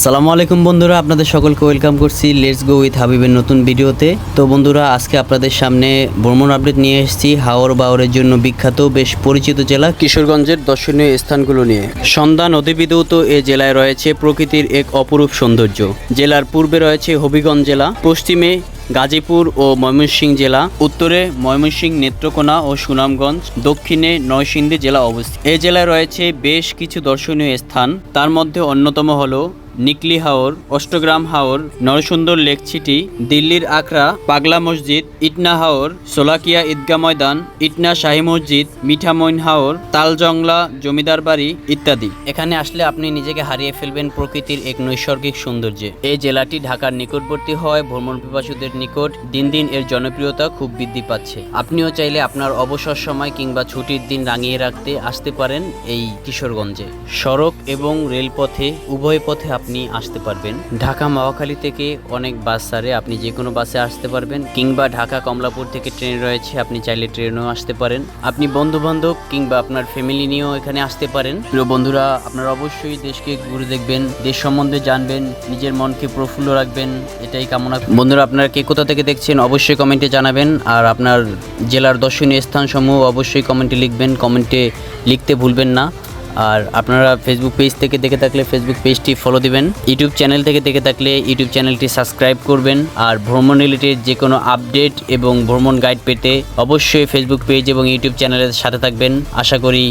আসসালামু আলাইকুম বন্ধুরা, আপনাদের সকলকে ওয়েলকাম করছি লেটস গো উইথ হাবিবের নতুন ভিডিওতে। তো বন্ধুরা, আজকে আপনাদের সামনে ভ্রমণ আপডেট নিয়ে এসেছি, হাওর বাওরের জন্য বিখ্যাত, বেশ পরিচিত জেলা কিশোরগঞ্জের দর্শনীয় স্থানগুলো নিয়ে। সন্ধ্যা তো এ জেলায় রয়েছে প্রকৃতির এক অপরূপ সৌন্দর্য। জেলার পূর্বে রয়েছে হবিগঞ্জ জেলা, পশ্চিমে গাজীপুর ও ময়মনসিংহ জেলা। উত্তরে ময়মনসিংহ, নেত্রকোনা ও সুনামগঞ্জ। দক্ষিণে নরসিংদী জেলা অবস্থিত। এই জেলায় রয়েছে বেশ কিছু দর্শনীয় স্থান। তার মধ্যে অন্যতম হল নিকলি হাওর, অষ্টগ্রাম হাওর, নরসুন্দর লেক সিটি, দিল্লির আকরা পাগলা মসজিদ, ইটনা হাওর, সোলাকিয়া ঈদগা ময়দান, ইটনা শাহী মসজিদ, মিঠামইন হাওর, তালজংলা, জমিদার বাড়ি ইত্যাদি। এখানে আসলে আপনি নিজেকে হারিয়ে ফেলবেন প্রকৃতির এক নৈসর্গিক সৌন্দর্যে। এই জেলাটি ঢাকার নিকটবর্তী হয় ভ্রমণ পিপাসুদের নিকট দিন দিন এর জনপ্রিয়তা খুব বৃদ্ধি পাচ্ছে। আপনিও চাইলে আপনার অবসর সময় কিংবা ছুটির দিন রাঙিয়ে রাখতে আসতে পারেন এই কিশোরগঞ্জে। সড়ক এবং রেলপথে, উভয় পথে আপনি আসতে পারবেন। ঢাকা মাওয়াখালী থেকে অনেক বাস ছাড়ে আপনি যে কোনো বাসে আসতে পারবেন কিংবা ঢাকা কমলাপুর থেকে ট্রেন রয়েছে, আপনি চাইলে ট্রেনেও আসতে পারেন। আপনি বন্ধু বান্ধব কিংবা আপনার ফ্যামিলি নিয়েও এখানে আসতে পারেন। প্রিয় বন্ধুরা, আপনারা অবশ্যই দেশকে ঘুরে দেখবেন, দেশ সম্বন্ধে জানবেন, নিজের মনকে প্রফুল্ল রাখবেন, এটাই কামনা। বন্ধুরা, আপনারা কে কোথা থেকে দেখছেন অবশ্যই কমেন্টে জানাবেন। আর আপনার জেলার দর্শনীয় স্থানসমূহ অবশ্যই কমেন্টে লিখবেন, কমেন্টে লিখতে ভুলবেন না। আর আপনারা ফেসবুক পেজ থেকে দেখে থাকলে ফেসবুক পেজটি ফলো দিবেন। ইউটিউব চ্যানেল থেকে দেখে থাকলে ইউটিউব চ্যানেলটি সাবস্ক্রাইব করবেন। আর ভ্রমণ রিলেটেড যে কোনো আপডেট এবং ভ্রমণ গাইড পেতে অবশ্যই ফেসবুক পেজ এবং ইউটিউব চ্যানেলের সাথে থাকবেন। আশা করি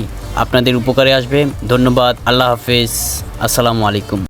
আপনাদের উপকারে আসবে। ধন্যবাদ। আল্লাহ হাফেজ। আসসালামু আলাইকুম।